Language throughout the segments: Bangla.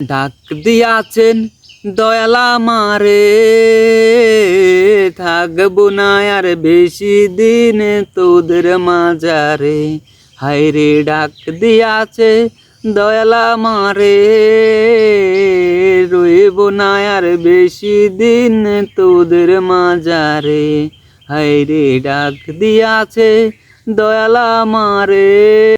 ডাক দিয়াছেন, দয়ালা মারে থাকব না আর বেশি দিন তোদের মাজারে হায়রে ডাক দিয়াছে, দয়ালা মারে রইব না আর বেশি দিন তোদের মাজারে হায়রে ডাক দিয়াছে, দয়ালা মারে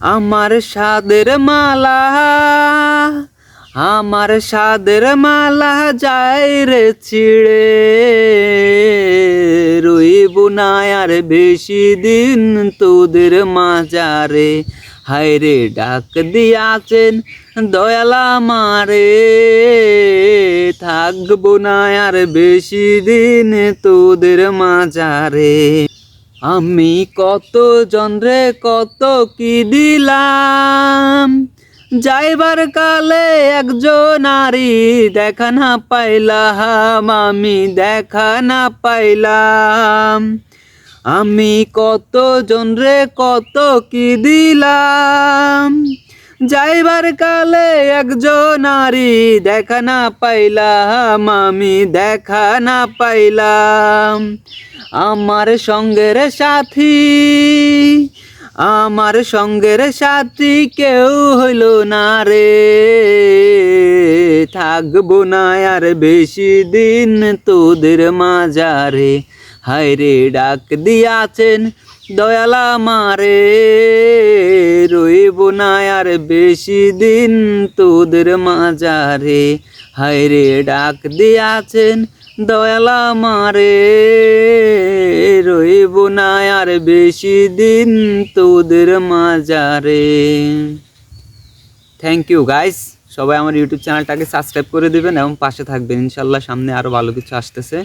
আমার সাদের মালা, আমার সাদের মালা যায় রে চিড়ে। রইব না আর বেশি দিন তোদের মাজারে। হায়রে ডাক দিয়াছেন দয়ালা মারে থাকব না আর বেশি দিন তোদের মাজারে। আমি কত জনরে কত কি দিলাম? যাইবার কালে একজন নারী দেখা না পাইলাম, আমি দেখা না পাইলাম। আমি কত জনরে কত কি দিলাম? যাইবার কালে একজন নারী দেখা না পাইলাম, আমি দেখা না পাইলাম। আমার সঙ্গের সাথী, আমার সঙ্গের সাথী কেউ হইল না রে। থাকব না আর বেশি দিন তোদের মাজারে হায়রে ডাক দিয়াছেন দয়ালা মারে না আর বেশি দিন তোদের মাজারে। হায়রে ডাক দিয়াছেন দয়ালা মারে রইব না আর বেশি দিন তোদের মাজারে। থ্যাংক ইউ গাইস সবাই আমার ইউটিউব চ্যানেলটাকে সাবস্ক্রাইব করে দিবেন এবং পাশে থাকবেন। ইনশাল্লাহ সামনে আরও ভালো কিছু আসতেছে।